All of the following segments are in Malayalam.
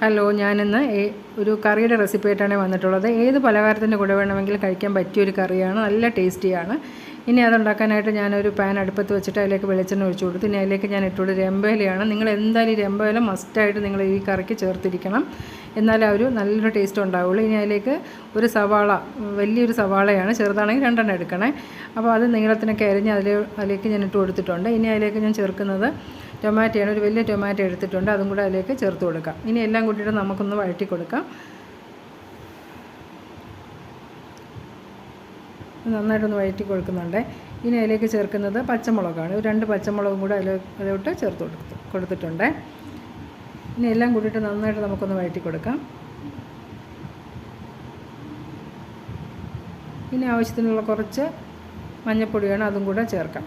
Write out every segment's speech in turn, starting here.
ഹലോ ഞാനിന്ന് ഒരു കറിയുടെ റെസിപ്പി ആയിട്ടാണ് വന്നിട്ടുള്ളത്. ഏത് പലഹാരത്തിന്റെ കൂടെ വേണമെങ്കിലും കഴിക്കാൻ പറ്റിയൊരു കറിയാണ്. നല്ല ടേസ്റ്റിയാണ്. ഇനി അതുണ്ടാക്കാനായിട്ട് ഞാനൊരു പാൻ അടുപ്പത്ത് വെച്ചിട്ട് അതിലേക്ക് വെളിച്ചെണ്ണ ഒഴിച്ചു കൊടുത്തു. ഇനി അതിലേക്ക് ഞാൻ ഇട്ടുള്ളത് രമ്പയിലയാണ്. നിങ്ങൾ എന്തായാലും ഈ രമ്പയില മസ്റ്റായിട്ട് നിങ്ങൾ ഈ കറിക്ക് ചേർത്തിരിക്കണം. എന്നാലേ ഒരു നല്ലൊരു ടേസ്റ്റ് ഉണ്ടാവുള്ളൂ. ഇനി അതിലേക്ക് ഒരു സവാള വലിയൊരു സവാളയാണ് ചെറുതാണെങ്കിൽ രണ്ടെണ്ണം എടുക്കണേ. അപ്പോൾ അത് നീളത്തിനൊക്കെ അരിഞ്ഞ് അതിൽ അതിലേക്ക് ഞാൻ ഇട്ട് കൊടുത്തിട്ടുണ്ട്. ഇനി അതിലേക്ക് ഞാൻ ചേർക്കുന്നത് ടൊമാറ്റോയാണ് ഒരു വലിയ ടൊമാറ്റോ എടുത്തിട്ടുണ്ട്. അതും കൂടെ അതിലേക്ക് ചേർത്ത് കൊടുക്കാം. ഇനി എല്ലാം കൂട്ടിയിട്ട് നമുക്കൊന്ന് വഴറ്റി കൊടുക്കാം. നന്നായിട്ടൊന്ന് വഴറ്റി കൊടുക്കുന്നുണ്ട്. ഇനി അതിലേക്ക് ചേർക്കുന്നത് പച്ചമുളകാണ്. രണ്ട് പച്ചമുളകും കൂടെ അതിൽ അതിലോട്ട് ചേർത്ത് കൊടുത്തു കൊടുത്തിട്ടുണ്ട്. ഇനി എല്ലാം കൂട്ടിയിട്ട് നന്നായിട്ട് നമുക്കൊന്ന് വഴറ്റി കൊടുക്കാം. ഇനി ആവശ്യത്തിനുള്ള കുറച്ച് മഞ്ഞൾപ്പൊടിയാണ് അതും കൂടെ ചേർക്കാം.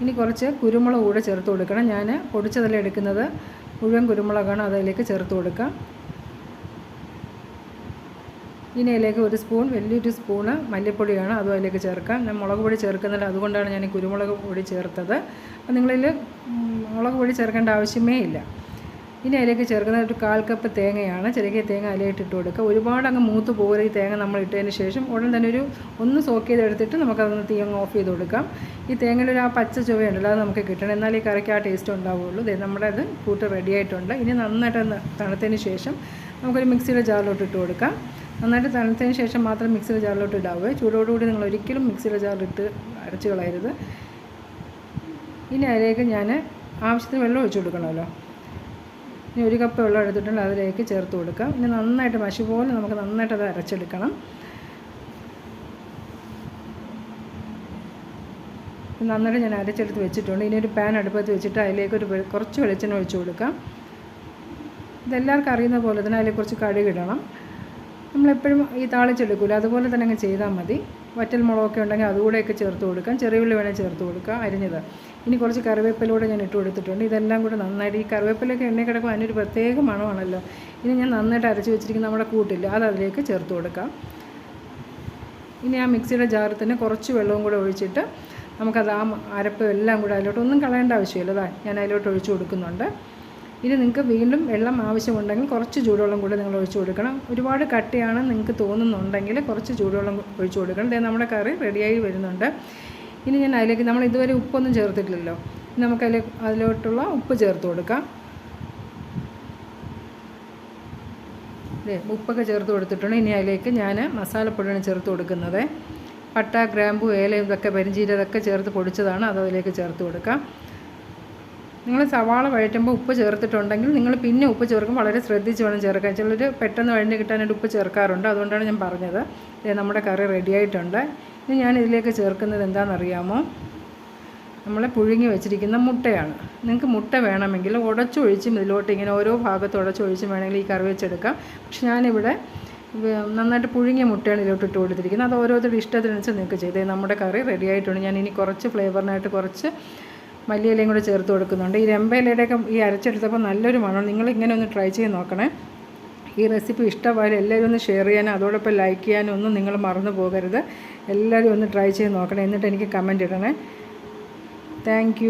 ഇനി കുറച്ച് കുരുമുളക് കൂടെ ചേർത്ത് കൊടുക്കണം. ഞാൻ പൊടിച്ചതല്ല എടുക്കുന്നത്. മുഴുവൻ കുരുമുളകാണ് അതിലേക്ക് ചേർത്ത് കൊടുക്കാം ഇനി അതിലേക്ക് ഒരു സ്പൂൺ വലിയൊരു സ്പൂണ് മല്ലിപ്പൊടിയാണ് അതും അതിലേക്ക് ചേർക്കാം ഞാൻ മുളക് പൊടി ചേർക്കുന്നില്ല അതുകൊണ്ടാണ് ഞാൻ കുരുമുളക് പൊടി ചേർത്തത്. അപ്പം നിങ്ങളിൽ മുളക് പൊടി ചേർക്കേണ്ട ആവശ്യമേ ഇല്ല. ഇനി അതിലേക്ക് ചേർക്കുന്നത് ഒരു കാൽ കപ്പ് തേങ്ങയാണ്. ചെറിയ തേങ്ങ അതിലേക്ക് ഇട്ട് കൊടുക്കുക. ഒരുപാട് അങ്ങ് മൂത്ത് പോകരുത് ഈ തേങ്ങ നമ്മൾ ഇട്ടതിന് ശേഷം ഉടൻ തന്നെ ഒരു ഒന്ന് സോക്ക് ചെയ്തെടുത്തിട്ട് നമുക്കതൊന്ന് തീ അങ്ങ് ഓഫ് ചെയ്ത് കൊടുക്കാം. ഈ തേങ്ങയുടെ ഒരു ആ പച്ച ചുവയുണ്ടല്ലോ അത് നമുക്ക് കിട്ടണം. എന്നാൽ ഈ കറിക്ക് ആ ടേസ്റ്റ് ഉണ്ടാവുകയുള്ളൂ. നമ്മുടെ അത് കൂട്ട് റെഡിയായിട്ടുണ്ട് ഇനി നന്നായിട്ടൊന്ന് തണുത്തതിന് ശേഷം നമുക്കൊരു മിക്സിയുടെ ജാറിലോട്ട് ഇട്ട് കൊടുക്കാം. നന്നായിട്ട് തണുത്തതിന് ശേഷം മാത്രം മിക്സിയുടെ ജാറിലോട്ട് ഇടാവേ. ചൂടോടുകൂടി നിങ്ങൾ ഒരിക്കലും മിക്സിയുടെ ജാറിലിട്ട് അരച്ച് കളയരുത്. ഇനി അതിലേക്ക് ഞാൻ ആവശ്യത്തിന് വെള്ളം ഒഴിച്ചു കൊടുക്കണമല്ലോ. ഇനി ഒരു കപ്പ് വെള്ളം എടുത്തിട്ടുണ്ട് അതിലേക്ക് ചേർത്ത് കൊടുക്കാം. ഇനി നന്നായിട്ട് മഷി പോലെ നമുക്ക് നന്നായിട്ട് അത് അരച്ചെടുക്കണം. നന്നായിട്ട് ഞാൻ അരച്ചെടുത്ത് വെച്ചിട്ടുണ്ട്. ഇനി ഒരു പാൻ അടുപ്പത്ത് വെച്ചിട്ട് അതിലേക്ക് ഒരു കുറച്ച് വെളിച്ചെണ്ണ ഒഴിച്ചു കൊടുക്കാം. ഇതെല്ലാവർക്കും അറിയുന്ന പോലെ തന്നെ അതിൽ കുറച്ച് കടുകിടണം നമ്മളെപ്പോഴും ഈ താളിച്ചെടുക്കില്ല അതുപോലെ തന്നെ അങ്ങ് ചെയ്താൽ മതി. വറ്റൽ മുളകൊക്കെ ഉണ്ടെങ്കിൽ അതുകൂടെയൊക്കെ ചേർത്ത് കൊടുക്കാം. ചെറിയുള്ളി വേണേൽ ചേർത്ത് കൊടുക്കുക അരിഞ്ഞത്. ഇനി കുറച്ച് കറിവേപ്പിലൂടെ ഞാൻ ഇട്ട് കൊടുത്തിട്ടുണ്ട്. ഇതെല്ലാം കൂടെ നന്നായിട്ട് ഈ കറിവേപ്പിലൊക്കെ എണ്ണ കിടക്കുമ്പോൾ അതിനൊരു പ്രത്യേക മണമാണല്ലോ. ഇനി ഞാൻ നന്നായിട്ട് അരച്ച് വെച്ചിരിക്കുന്ന നമ്മുടെ കൂട്ടില്ല അത് അതിലേക്ക് ചേർത്ത് കൊടുക്കാം. ഇനി ആ മിക്സിയുടെ ജാറിൽ തന്നെ കുറച്ച് വെള്ളവും കൂടെ ഒഴിച്ചിട്ട് നമുക്കത് ആ അരപ്പ് എല്ലാം കൂടെ അതിലോട്ട് ഒന്നും കളയേണ്ട ആവശ്യമില്ല. ഞാൻ അതിലോട്ട് ഒഴിച്ചു കൊടുക്കുന്നുണ്ട്. ഇനി നിങ്ങൾക്ക് വീണ്ടും വെള്ളം ആവശ്യമുണ്ടെങ്കിൽ കുറച്ച് ചൂടുവെള്ളം കൂടി നിങ്ങൾ ഒഴിച്ചു കൊടുക്കണം. ഒരുപാട് കട്ടിയാണ് നിങ്ങൾക്ക് തോന്നുന്നുണ്ടെങ്കിൽ കുറച്ച് ചൂടുവെള്ളം ഒഴിച്ചു കൊടുക്കണം. ദേ നമ്മുടെ കറി റെഡിയായി വരുന്നുണ്ട്. ഇനി ഞാൻ അതിലേക്ക് നമ്മൾ ഇതുവരെ ഉപ്പൊന്നും ചേർത്തിട്ടില്ലല്ലോ. നമുക്ക് അതിലെ അതിലോട്ടുള്ള ഉപ്പ് ചേർത്ത് കൊടുക്കാം. അതെ ഉപ്പൊക്കെ ചേർത്ത് കൊടുത്തിട്ടുണ്ട്. ഇനി അതിലേക്ക് ഞാൻ മസാലപ്പൊടിയാണ് ചേർത്ത് കൊടുക്കുന്നത്. പട്ട ഗ്രാമ്പു ഏല ഇതൊക്കെ പരിഞ്ചീരതൊക്കെ ചേർത്ത് പൊടിച്ചതാണ്. അത് അതിലേക്ക് ചേർത്ത് കൊടുക്കാം. നിങ്ങൾ സവാള വഴറ്റുമ്പോൾ ഉപ്പ് ചേർത്തിട്ടുണ്ടെങ്കിൽ നിങ്ങൾ പിന്നെ ഉപ്പ് ചേർക്കും. വളരെ ശ്രദ്ധിച്ച് വേണം ചേർക്കാൻ. ചിലർ പെട്ടെന്ന് വഴഞ്ഞ് കിട്ടാനായിട്ട് ഉപ്പ് ചേർക്കാറുണ്ട്. അതുകൊണ്ടാണ് ഞാൻ പറഞ്ഞത്. നമ്മുടെ കറി റെഡിയായിട്ടുണ്ട് ഇനി ഞാൻ ഇതിലേക്ക് ചേർക്കുന്നത് എന്താണെന്നറിയാമോ? നമ്മൾ പുഴുങ്ങി വെച്ചിരിക്കുന്ന മുട്ടയാണ്. നിങ്ങൾക്ക് മുട്ട വേണമെങ്കിൽ ഉടച്ചൊഴിച്ചും ഇതിലോട്ട് ഇങ്ങനെ ഓരോ ഭാഗത്ത് ഉടച്ചൊഴിച്ചും വേണമെങ്കിൽ ഈ കറി വെച്ചെടുക്കാം. പക്ഷെ ഞാനിവിടെ നന്നായിട്ട് പുഴുങ്ങിയ മുട്ടയാണ് ഇതിലോട്ട് ഇട്ട് കൊടുത്തിരിക്കുന്നത്. അത് ഓരോരുത്തരുടെ ഇഷ്ടത്തിനനുസരിച്ച് നിങ്ങൾക്ക് ചെയ്തേ നമ്മുടെ കറി റെഡി ആയിട്ടുണ്ട്. ഞാൻ ഇനി കുറച്ച് ഫ്ലേവറിനായിട്ട് കുറച്ച് മല്ലിയിലയും കൂടെ ചേർത്ത് കൊടുക്കുന്നുണ്ട്. ഈ രമ്പയിലയുടെയൊക്കെ ഈ അരച്ചെടുത്തപ്പോൾ നല്ലൊരു മണം നിങ്ങൾ ഇങ്ങനെ ഒന്ന് ട്രൈ ചെയ്ത് നോക്കണേ. ഈ റെസിപ്പി ഇഷ്ടമായാലും എല്ലാവരും ഒന്ന് ഷെയർ ചെയ്യാനും അതോടൊപ്പം ലൈക്ക് ചെയ്യാനും ഒന്നും നിങ്ങൾ മറന്നു പോകരുത്. എല്ലാവരും ഒന്ന് ട്രൈ ചെയ്ത് നോക്കണേ. എന്നിട്ട് എനിക്ക് കമന്റ് ഇടണേ. താങ്ക്